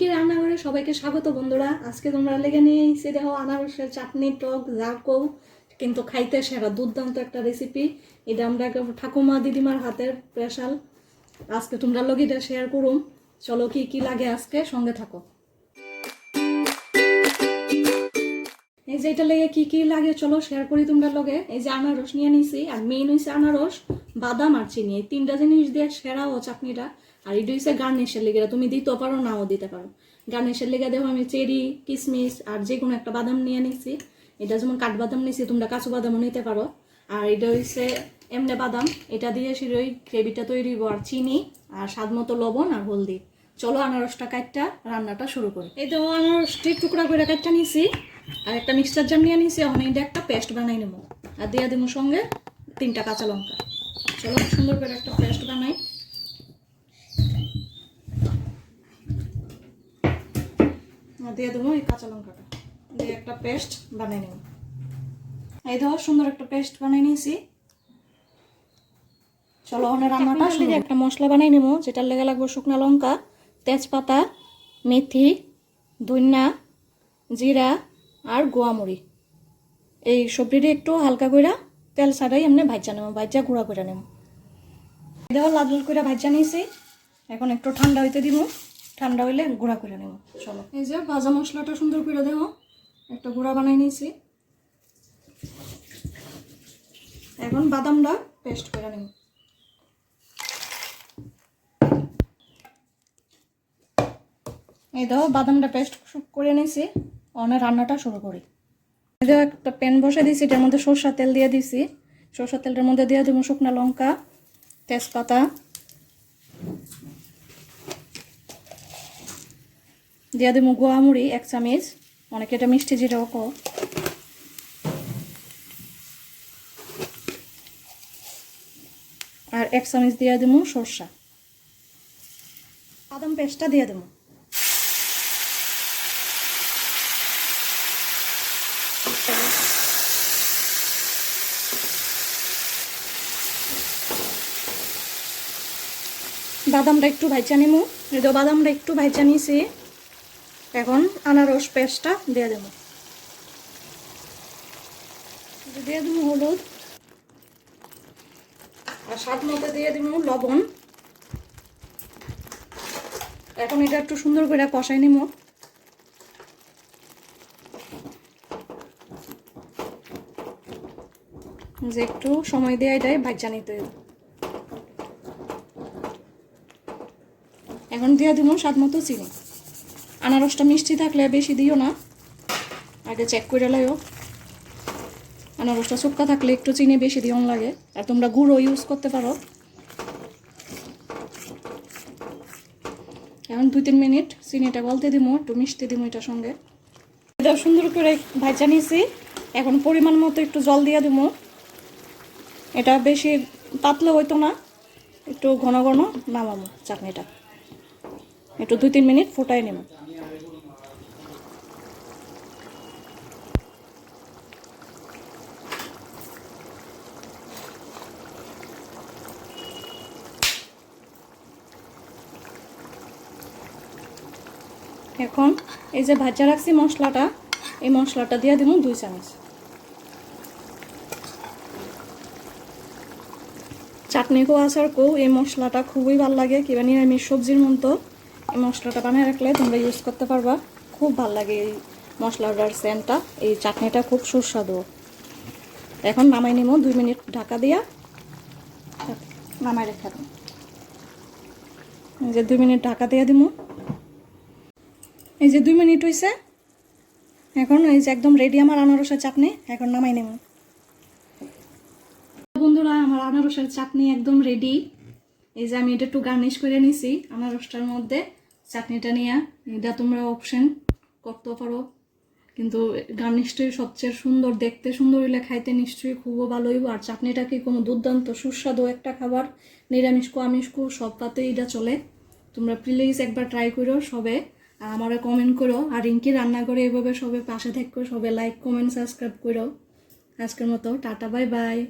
রিঙ্কি রান্নাঘরে সবাইকে স্বাগত বন্ধুরা। আজকে তোমরা লেগে নিয়ে এসে দেখো আনারসের চাটনি, টক, যা কৌ কিন্তু খাইতে সেরা, দুর্দান্ত একটা রেসিপি এটা আমরা ঠাকুমা দিদিমার হাতের স্পেশাল আজকে তোমরা লগিটা শেয়ার করুম। চলো কি কি লাগে আজকে? সঙ্গে থাকো। এই যে এটা লেগে কি কি লাগে, চলো শেয়ার করি তোমরা লগে। এই যে আনারস নিয়ে নিছি, আর মেইন হইছে আনারস, বাদাম আর চিনি। এই তিনটা জিনিস দিয়ে সেরা ও চাটনিটা। আর এটা হচ্ছে গার্নিশের লেগে তুমি দিতেও পারো, নাও দিতে পারো। গার্নিশের লেগে দেখো, আমি চেরি কিশমিশ আর যে কোনো একটা বাদাম নিয়ে নিছি। এটা যেমন কাঠবাদাম নিছি, তোমরা কাঁচু বাদামও নিতে পারো। আর এটা হইছে এমনে বাদাম, এটা দিয়ে ওই গ্রেভিটা তৈরি আর চিনি, আর স্বাদ মতো লবণ আর হলদি। চলো আনারসটা কাটটা রান্নাটা শুরু করি। এই তো আনারসটি টুকরা করে কাটটা নিছি, আর একটা মিক্সচার জার নিয়ে নিছি, এখন এটা একটা পেস্ট বানাই নেব। আর দিয়ে দেবো সঙ্গে তিনটা কাঁচা লঙ্কা। চলো সুন্দর করে একটা পেস্ট বানাই। দিয়ে দেবো এই কাঁচা লঙ্কাটা। দিয়ে একটা পেস্ট বানাই নেব। এই ধর সুন্দর একটা পেস্ট বানাই নিয়েছি। চলো ওখানে রান্নাটা শুরু একটা মশলা বানাই নেব যেটার লেগে লাগবে শুকনো লঙ্কা তেজপাতা মেথি ধন্যা জিরা আর গোয়ামুড়ি। এই সবজিটা একটু হালকা কইরা তেল ছাড়াই এমনি ভাজা নেব ভাজা গুঁড়া করে নেব। দেখো লাল লাল করে ভাজা নিয়েছি। এখন একটু ঠান্ডা হইতে দিব। ঠান্ডা হইলে গুঁড়া করে নেব চলো। এই যে ভাজা মশলাটা সুন্দর করে দেবো একটা গুঁড়া বানাই নিয়েছি। এখন বাদামটা পেস্ট করে নেব। এই দেখো বাদামটা পেস্ট করে নিয়েছি অনে রান্নাটা শুরু করি। এই দেখো একটা প্যান বসে দিয়েছি এটার মধ্যে সরষা তেল দিয়ে দিছি সরষা তেলটার মধ্যে দিয়ে দেবো শুকনো লঙ্কা তেজপাতা দিয়ে দেবো গোয়ামুড়ি এক চামচ। অনেকে এটা মিষ্টি জিরাও কো আর এক চামচ দিয়ে দেবো সরষা। বাদাম পেস্টটা দিয়ে দেবো। বাদামটা একটু ভাইচা নিমু বাদামটা একটু ভাইচা নিয়েছি। এখন আনারস পেস্টটা দিয়ে দেবো। দিয়ে দেবো হলুদ। আর স্বাদ মতো দিয়ে দেবো লবণ। এখন এটা একটু সুন্দর করে কষাই নিব। যে একটু সময় দিয়ে এটাই ভাজা নিতে। এখন দিয়ে দিব স্বাদ মতো চিনি। আনারসটা মিষ্টি থাকলে বেশি দিও না। আগে চেক করে লাইও। আনারসটা শুক্কা থাকলে একটু চিনি বেশি দিও লাগে। আর তোমরা গুঁড়ো ইউজ করতে পারো। এখন দুই তিন মিনিট চিনিটা গলতে দিব একটু মিষ্টি দিব এটার সঙ্গে। সুন্দর করে ভাজা নিয়েছি এখন পরিমাণ মতো একটু জল দিয়ে দিব এটা বেশি পাতলা হইতো না। একটু ঘন ঘন নামাবো চাটনিটা। একটু দুই তিন মিনিট ফুটাই নেব এখন এই যে ভাজা রাখছি মশলাটা, এই মশলাটা দিয়ে দিব দুই চামচ। চাটনি কো আচার কো, এই মশলাটা খুবই ভালো লাগে কিংবা নিরামিষ সবজির মতো। এই মশলাটা বানিয়ে রাখলে তোমরা ইউজ করতে পারবা। খুব ভালো লাগে এই মশলাটার সেন্টটা এই চাটনিটা খুব সুস্বাদু। এখন নামাই নিব দুই মিনিট ঢাকা দিয়া। নামাই রেখে দেবো যে দুই মিনিট ঢাকা দিয়ে দিব এই যে দুই মিনিট হয়েছে এখন এই যে একদম রেডি আমার আনারসের চাটনি, এখন নামাই নেব। বন্ধুরা, আমার আনারসের চাটনি একদম রেডি এই যে আমি এটা একটু গার্নিশ করে নিছি আনারসটার মধ্যে। চাটনিটা নিয়ে, এটা তোমরা অপশন করতে পারো। কিন্তু গার্নিশটাই সবচেয়ে সুন্দর, দেখতে সুন্দর হইলে খাইতে নিশ্চয়ই খুবও ভালো হইব। আর চাটনিটা কি কোনো দুর্দান্ত, সুস্বাদু একটা খাবার? নিরামিষ কো আমিষ কো সব পাতে এটা চলে। তোমরা প্লিজ একবার ট্রাই করো সবে। আমারে কমেন্ট করো। আর রিঙ্কি রান্না করে এভাবে সবে পাশে থাকো, সবে লাইক কমেন্ট সাবস্ক্রাইব করো। আজকের মতো, টাটা বাই বাই